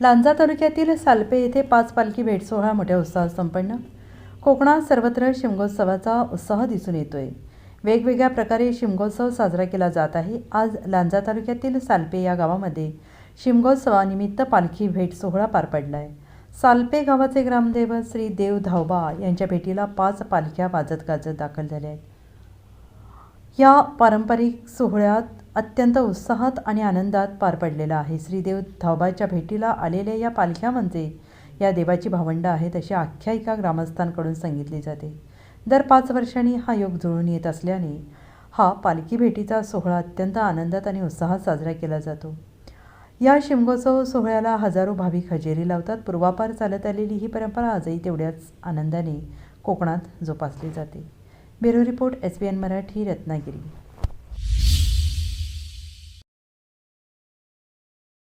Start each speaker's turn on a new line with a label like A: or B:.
A: लांजा तालुक्यातील सालपे येथे पाच पालखी भेट सोहळा मोठ्या उत्साहात संपन्न. कोकणात सर्वत्र शिमगोत्सवाचा उत्साह दिसून येतोय. वेगवेगळ्या प्रकारे शिमगोत्सव साजरा केला जात आहे. आज लांजा तालुक्यातील सालपे या गावामध्ये शिमगोत्सवानिमित्त पालखी भेट सोहळा पार पडला आहे सालपे गावाचे ग्रामदेव श्री देव धावबा यांच्या भेटीला पाच पालख्या वाजत गाजत दाखल झाल्या आहेत. या पारंपरिक सोहळ्यात अत्यंत उत्साहात आणि आनंदात पार पडलेला आहे. श्रीदेव धावबाच्या भेटीला आलेल्या या पालख्या म्हणजे या देवाची भावंडं आहेत अशी आख्यायिका ग्रामस्थांकडून सांगितली जाते. दर पाच वर्षांनी हा योग जुळून येत असल्याने हा पालखी भेटीचा सोहळा अत्यंत आनंदात आणि उत्साहात साजरा केला जातो. या शिमगोत्सव सोहळ्याला हजारो भाविक हजेरी लावतात. पूर्वापार चालत आलेली ही परंपरा आजही तेवढ्याच आनंदाने कोकणात जोपासली जाते. Bureau report S B N Marathi Ratnagiri.